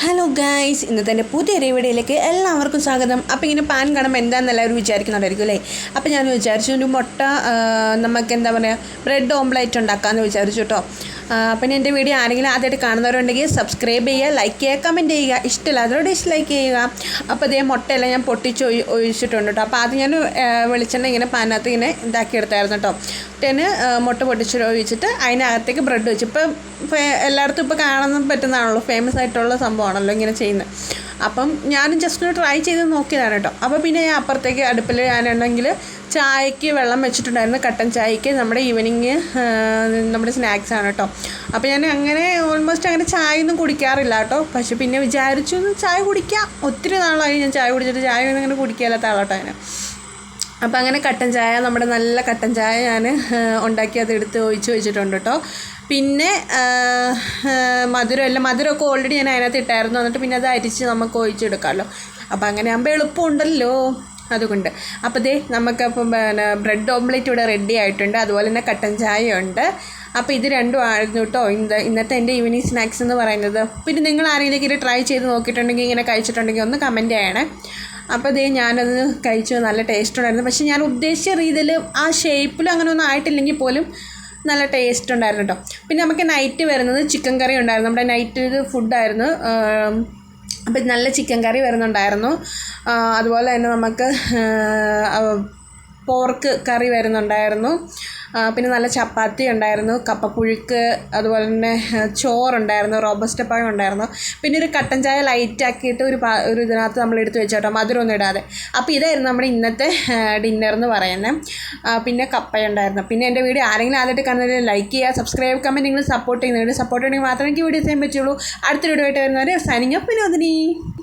Hello guys ഇന്നത്തെ എന്റെ പുതിയ വീഡിയോയിലേക്ക് എല്ലാവർക്കും സ്വാഗതം. അപ്പോൾ ഇങ്ങനെ പാൻ കാണുമ്പോൾ എന്താണെന്ന് എല്ലാവരും വിചാരിക്കുന്നുണ്ടായിരിക്കും അല്ലേ? അപ്പോൾ ഞാൻ വിചാരിച്ചു ഒരു മുട്ട നമുക്ക് എന്താ പറയുക ബ്രെഡ് ഓംപ്ലേറ്റ് ഉണ്ടാക്കാമെന്ന് വിചാരിച്ചു കേട്ടോ. പിന്നെ എന്റെ വീഡിയോ ആരെങ്കിലും ആദ്യമായിട്ട് കാണുന്നവരുണ്ടെങ്കിൽ സബ്സ്ക്രൈബ് ചെയ്യുക ലൈക്ക് ചെയ്യുക കമന്റ് ചെയ്യുക. ഇഷ്ടമില്ലാത്തവരോട് ഡിസ്ലൈക്ക് ചെയ്യുക. അപ്പോൾ ഇതേ മുട്ടയെല്ലാം ഞാൻ പൊട്ടിച്ച് ഒഴിച്ചിട്ടുണ്ട് കേട്ടോ അപ്പോൾ ആദ്യം ഞാൻ വെളിച്ചെണ്ണ ഇങ്ങനെ പാനകത്ത് ഇങ്ങനെ ഇതാക്കിയെടുത്തായിരുന്നു കേട്ടോ എന്നിട്ട് മുട്ട പൊട്ടിച്ച് ഒഴിച്ചിട്ട് അതിനകത്തേക്ക് ബ്രെഡ് വെച്ച്. ഇപ്പം എല്ലായിടത്തും ഇപ്പോൾ കാണാൻ പറ്റുന്നതാണല്ലോ ഫേമസ് ആയിട്ടുള്ള സംഭവമാണല്ലോ ഇങ്ങനെ ചെയ്യുന്നത്. അപ്പം ഞാനും ജസ്റ്റ് ഒന്ന് ട്രൈ ചെയ്ത് നോക്കിയതാണ് കേട്ടോ. അപ്പോൾ പിന്നെ ഞാൻ അപ്പുറത്തേക്ക് അടുപ്പിൽ ഞാനുണ്ടെങ്കിൽ ചായക്ക് വെള്ളം വെച്ചിട്ടുണ്ടായിരുന്നു കട്ടൻ ചായക്ക് നമ്മുടെ ഈവനിങ് നമ്മുടെ സ്നാക്സ് ആണ് കേട്ടോ. അപ്പോൾ ഞാൻ അങ്ങനെ ഓൾമോസ്റ്റ് അങ്ങനെ ചായ ഒന്നും കുടിക്കാറില്ല കേട്ടോ. പക്ഷെ പിന്നെ വിചാരിച്ചു ചായ കുടിക്കാം. ഒത്തിരി നാളായി ഞാൻ ചായ കുടിച്ചിട്ട് ചായ ഒന്നും അങ്ങനെ കുടിക്കാത്ത ആളോട്ടോ ഞാൻ. അപ്പോൾ അങ്ങനെ കട്ടൻ ചായ നമ്മുടെ നല്ല കട്ടൻ ചായ ഞാൻ ഉണ്ടാക്കി അത് എടുത്ത് ഒഴിച്ച് വെച്ചിട്ടുണ്ട് കേട്ടോ. പിന്നെ മധുരമല്ല മധുരമൊക്കെ ഓൾറെഡി ഞാൻ അതിനകത്ത് ഇട്ടായിരുന്നു. എന്നിട്ട് പിന്നെ അത് അരിച്ച് നമുക്ക് ഒഴിച്ചെടുക്കാമല്ലോ അപ്പോൾ അങ്ങനെ ആകുമ്പോൾ എളുപ്പമുണ്ടല്ലോ. അതുകൊണ്ട്. അപ്പോൾ ദേ നമുക്കപ്പം പിന്നെ ബ്രെഡ് ഓംലെറ്റ് ഇവിടെ റെഡി ആയിട്ടുണ്ട്. അതുപോലെ തന്നെ കട്ടൻ ചായ ഉണ്ട്. അപ്പോൾ ഇത് രണ്ടും ആയിരുന്നു കേട്ടോ ഇന്ന് ഇന്നത്തെ എന്റെ ഈവനിങ് സ്നാക്സ് എന്ന് പറയുന്നത്. പിന്നെ നിങ്ങൾ ആരെങ്കിലും ട്രൈ ചെയ്ത് നോക്കിയിട്ടുണ്ടെങ്കിൽ ഇങ്ങനെ കഴിച്ചിട്ടുണ്ടെങ്കിൽ ഒന്ന് കമന്റ് ചെയ്യണേ. അപ്പോൾ ഇതേ ഞാനത് കഴിച്ചു. നല്ല ടേസ്റ്റ് ഉണ്ടായിരുന്നു. പക്ഷേ ഞാൻ ഉദ്ദേശിച്ച രീതിയിൽ ആ ഷേപ്പിലും അങ്ങനെ ഒന്നും ആയിട്ടില്ലെങ്കിൽ പോലും നല്ല ടേസ്റ്റ് ഉണ്ടായിരുന്നു കേട്ടോ പിന്നെ നമുക്ക് നൈറ്റ് വരുന്നത് ചിക്കൻ കറി ഉണ്ടായിരുന്നു. നമ്മുടെ നൈറ്റ് ഇത് ഫുഡായിരുന്നു അപ്പം നല്ല ചിക്കൻ കറി വരുന്നുണ്ടായിരുന്നു. അതുപോലെ തന്നെ നമുക്ക് പോർക്ക് കറി വരുന്നുണ്ടായിരുന്നു. പിന്നെ നല്ല ചപ്പാത്തി ഉണ്ടായിരുന്നു കപ്പപ്പുഴുക്ക് അതുപോലെ തന്നെ ചോറുണ്ടായിരുന്നു റോബസ്റ്റ് പഴം ഉണ്ടായിരുന്നു. പിന്നെ ഒരു കട്ടൻ ചായ ലൈറ്റ് ആക്കിയിട്ട് ഒരു പാ ഒരു ഇതിനകത്ത് നമ്മൾ എടുത്ത് വെച്ചോട്ടോ മധുരമൊന്നും ഇടാതെ. അപ്പോൾ ഇതായിരുന്നു നമ്മുടെ ഇന്നത്തെ ഡിന്നർ എന്ന് പറയുന്നത്. പിന്നെ കപ്പയുണ്ടായിരുന്നു പിന്നെ എന്റെ വീഡിയോ ആരെങ്കിലും ആദ്യമായിട്ട് കാണുന്നതിൽ ലൈക്ക് ചെയ്യുക സബ്സ്ക്രൈബ് കമന്റ് നിങ്ങൾ സപ്പോർട്ട് ചെയ്യുന്നുണ്ട് സപ്പോർട്ട് ഉണ്ടെങ്കിൽ മാത്രമേ എനിക്ക് വീഡിയോ ചെയ്യാൻ പറ്റുള്ളൂ. അടുത്ത വീഡിയോ ആയിട്ട് വരുന്നവരെ സൈനിങ് അപ്പ്